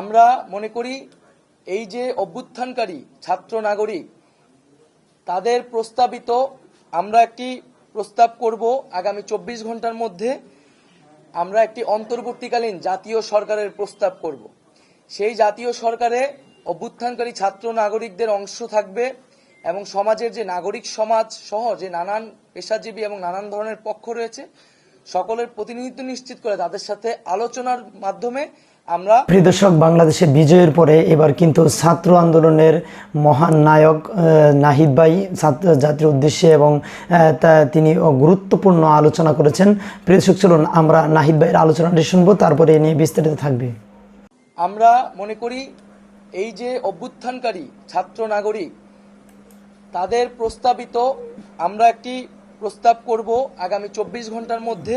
আমরা মনে করি এই যে অভ্যুত্থানকারী ছাত্র নাগরিক, তাদের প্রস্তাবিত আমরা একটি প্রস্তাব করব আগামী চব্বিশ ঘণ্টার মধ্যে, আমরা একটি অন্তর্বর্তীকালীন জাতীয় সরকারের প্রস্তাব করব। সেই জাতীয় সরকারে অভ্যুত্থানকারী ছাত্র নাগরিকদের অংশ থাকবে এবং সমাজের যে নাগরিক সমাজ সহ যে নানান পেশাজীবী এবং নানান ধরনের পক্ষ রয়েছে, সকলের প্রতিনিধিত্ব নিশ্চিত করে তাদের সাথে আলোচনার মাধ্যমে আমরা প্রিয় দর্শক বাংলাদেশে বিজয়ের পরে এবার কিন্তু ছাত্র আন্দোলনের মহান নায়ক নাহিদ ভাই ছাত্র জাতির উদ্দেশ্যে এবং তিনি গুরুত্বপূর্ণ আলোচনা করেছেন। প্রিয় দর্শক চলুন আমরা নাহিদ ভাইয়ের আলোচনাটি শুনব তারপরে এ নিয়ে বিস্তারিত থাকবে। আমরা মনে করি এই যে অভ্যুত্থানকারী ছাত্র নাগরিক তাদের প্রস্তাবিত আমরা একটি প্রস্তাব করব আগামী চব্বিশ ঘণ্টার মধ্যে।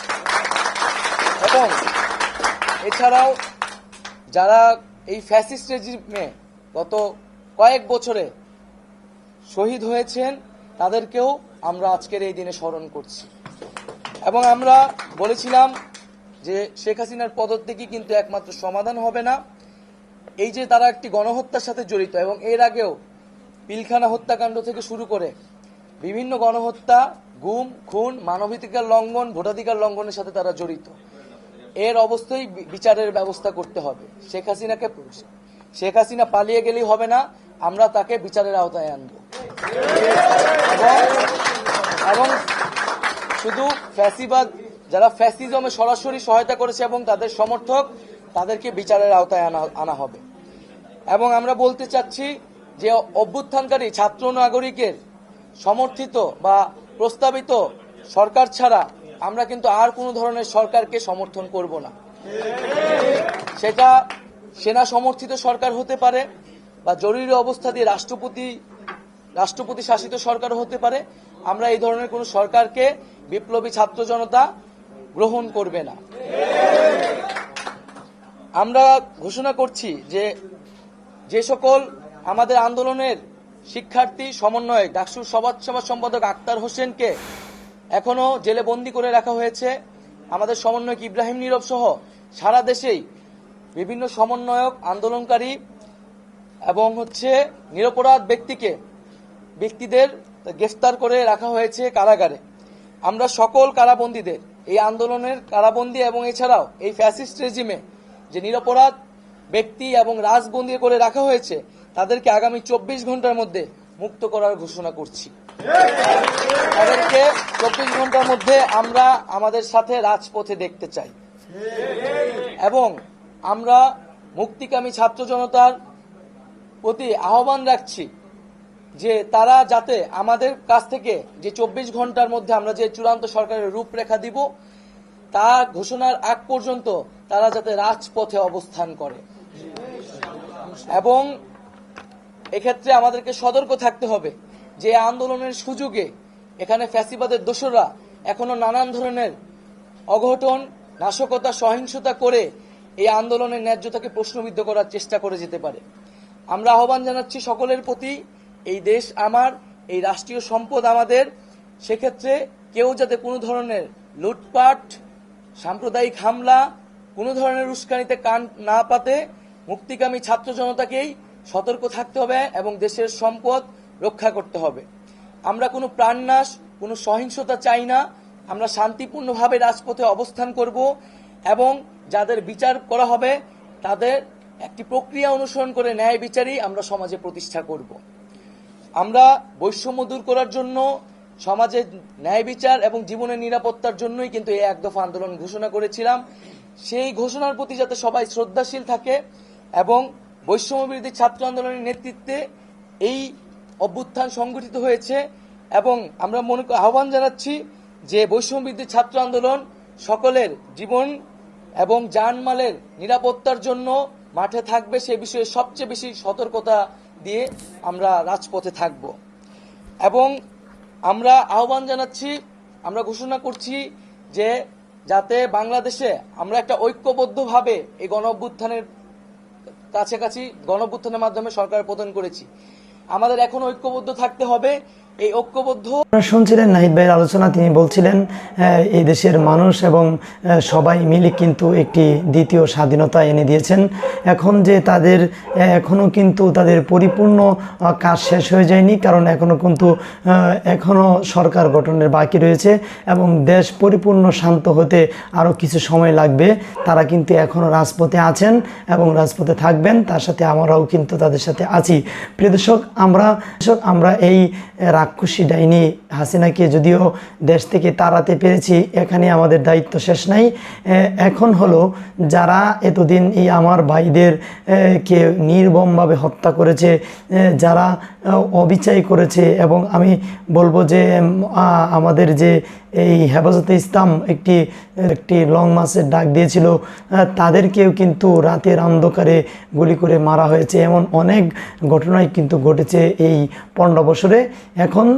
এবং এছাড়াও যারা এই ফ্যাসিস্ট রেজিমে গত কয়েক বছরে শহীদ হয়েছেন, তাদেরকেও আমরা আজকের এই দিনে স্মরণ করছি। এবং আমরা বলেছিলাম যে শেখ হাসিনার পদত্যাগই কিন্তু একমাত্র সমাধান হবে না। এই যে তারা একটি গণহত্যার সাথে জড়িত এবং এর আগেও পিলখানা হত্যাকাণ্ড থেকে শুরু করে বিভিন্ন গণহত্যা, গুম, খুন, মানবাধিকার লঙ্ঘন, ভোটাধিকার লঙ্ঘনের সাথে তারা জড়িত। এর অবস্থায় বিচারের ব্যবস্থা করতে হবে। শেখ হাসিনাকে শেখ হাসিনা পালিয়ে গেলেই হবে না, আমরা তাকে বিচারের আওতায় আনব। এবং শুধু ফ্যাসিবাদ, যারা ফ্যাসিজমে সরাসরি সহায়তা করেছে এবং তাদের সমর্থক, তাদেরকে বিচারের আওতায় আনা আনা হবে। এবং আমরা বলতে চাচ্ছি যে অভ্যুত্থানকারী ছাত্র নাগরিকের সমর্থিত বা প্রস্তাবিত সরকার ছাড়া আমরা কিন্তু আর কোনো ধরনের সরকারকে সমর্থন করব না। সেটা সেনা সমর্থিত সরকার হতে পারে বা জরুরি অবস্থা দিয়ে রাষ্ট্রপতি রাষ্ট্রপতি শাসিত সরকার হতে পারে, আমরা এই ধরনের কোনো সরকারকে বিপ্লবী ছাত্র জনতা গ্রহণ করবে না। আমরা ঘোষণা করছি যে যে সকল আমাদের আন্দোলনের শিক্ষার্থী সমন্বয় ডাকসুর সেবা সম্পাদক আক্তার হোসেনকে এখনও জেলে বন্দি করে রাখা হয়েছে। আমাদের সমন্বয়ক ইব্রাহিম নীরব সহ সারা দেশেই বিভিন্ন সমন্বয়ক, আন্দোলনকারী এবং হচ্ছে নিরপরাধ ব্যক্তিকে, ব্যক্তিদের গ্রেফতার করে রাখা হয়েছে কারাগারে। আমরা সকল কারাবন্দীদের, এই আন্দোলনের কারাবন্দী এবং এছাড়াও এই ফ্যাসিস্ট রেজিমে যে নিরপরাধ ব্যক্তি এবং রাজবন্দী করে রাখা হয়েছে, তাদেরকে আগামী চব্বিশ ঘণ্টার মধ্যে মুক্ত করার ঘোষণা করছি। তাদেরকে চব্বিশ ঘণ্টার মধ্যে আমরা আমাদের সাথে রাজপথে দেখতে চাই। এবং আমরা মুক্তিকামী ছাত্র জনতার প্রতি আহ্বান রাখছি যে তারা যাতে আমাদের কাছ থেকে যে চব্বিশ ঘণ্টার মধ্যে আমরা যে চূড়ান্ত সরকারের রূপরেখা দিব, তা ঘোষণার আগ পর্যন্ত তারা যাতে রাজপথে অবস্থান করে। এবং এক্ষেত্রে আমাদেরকে সতর্ক থাকতে হবে। যে আন্দোলনের সুযোগে এখানে ফ্যাসিবাদের দোষরা এখনও নানান ধরনের অঘটন, নাশকতা, সহিংসতা করে এই আন্দোলনের ন্যায্যতাকে প্রশ্নবিদ্ধ করার চেষ্টা করে যেতে পারে। আমরা আহ্বান জানাচ্ছি সকলের প্রতি, এই দেশ আমার, এই রাষ্ট্রীয় সম্পদ আমাদের। সেক্ষেত্রে কেউ যাতে কোনো ধরনের লুটপাট, সাম্প্রদায়িক হামলা, কোনো ধরনের উস্কানিতে কান না পাতে, মুক্তিকামী ছাত্র জনতাকেই সতর্ক থাকতে হবে এবং দেশের সম্পদ রক্ষা করতে হবে। আমরা কোনো প্রাণনাশ, কোনো সহিংসতা চাই না। আমরা শান্তিপূর্ণভাবে রাজপথে অবস্থান করব এবং যাদের বিচার করা হবে, তাদের একটি প্রক্রিয়া অনুসরণ করে ন্যায় বিচারই আমরা সমাজে প্রতিষ্ঠা করব। আমরা বৈষম্য দূর করার জন্য সমাজে ন্যায় বিচার এবং জীবনের নিরাপত্তার জন্যই কিন্তু এই এক দফা আন্দোলন ঘোষণা করেছিলাম। সেই ঘোষণার প্রতি যাতে সবাই শ্রদ্ধাশীল থাকে এবং বৈষম্য বিরোধী ছাত্র আন্দোলনের নেতৃত্বে এই অভ্যুত্থান সংগঠিত হয়েছে এবং আমরা মনে আহ্বান জানাচ্ছি যে বৈষম্য বিরোধী ছাত্র আন্দোলন সকলের জীবন এবং জানমালের নিরাপত্তার জন্য মাঠে থাকবে, সে বিষয়ে সবচেয়ে বেশি সতর্কতা দিয়ে আমরা রাজপথে থাকব। এবং আমরা আহ্বান জানাচ্ছি, আমরা ঘোষণা করছি যে যাতে বাংলাদেশে আমরা একটা ঐক্যবদ্ধভাবে এই গণ অভ্যুত্থানের কাছাকাছি গণ অভ্যুত্থানের মাধ্যমে সরকার প্রদান করেছি। আমাদের এখন ঐক্যবদ্ধ থাকতে হবে। এই ঐক্যবদ্ধ আপনারা শুনছিলেন নাহিদ ভাইয়ের আলোচনা। তিনি বলছিলেন এই দেশের মানুষ এবং সবাই মিলে কিন্তু একটি দ্বিতীয় স্বাধীনতা এনে দিয়েছেন। এখন যে তাদের আহ, এখনও কিন্তু তাদের পরিপূর্ণ কাজ শেষ হয়ে যায়নি। কারণ এখনও কিন্তু আহ, এখনও সরকার গঠনের বাকি রয়েছে এবং দেশ পরিপূর্ণ শান্ত হতে আরও কিছু সময় লাগবে। তারা কিন্তু এখনও রাজপথে আছেন এবং রাজপথে থাকবেন। তার সাথে আমরাও কিন্তু তাদের সাথে আছি। প্রিয় দর্শক আমরা আমরা এই রাক্ষসী ডাইনি হাসিনাকে যদিও দেশ থেকে তাড়াতে পেরেছি এখানে আমাদের দায়িত্ব শেষ নাই। এখন হলো যারা এতদিন এই আমার ভাইদের কে নির্মমভাবে হত্যা করেছে যারা আ, অবিচার করেছে এবং আমি বলব যে আমাদের যে এই হেফাজতে ইসলাম একটি একটি লং মাসের ডাক দিয়েছিল তাদেরকেও কিন্তু রাতের অন্ধকারে গুলি করে মারা হয়েছে। এমন অনেক ঘটনাই কিন্তু ঘটেছে এই পনেরো বছরে। এখন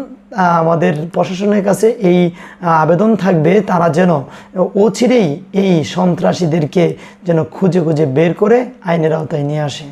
আমাদের প্রশাসনের কাছে এই আবেদন থাকবে তারা যেন অচিরেই এই সন্ত্রাসীদেরকে যেন খুঁজে খুঁজে বের করে আইনের আওতায় নিয়ে আসে।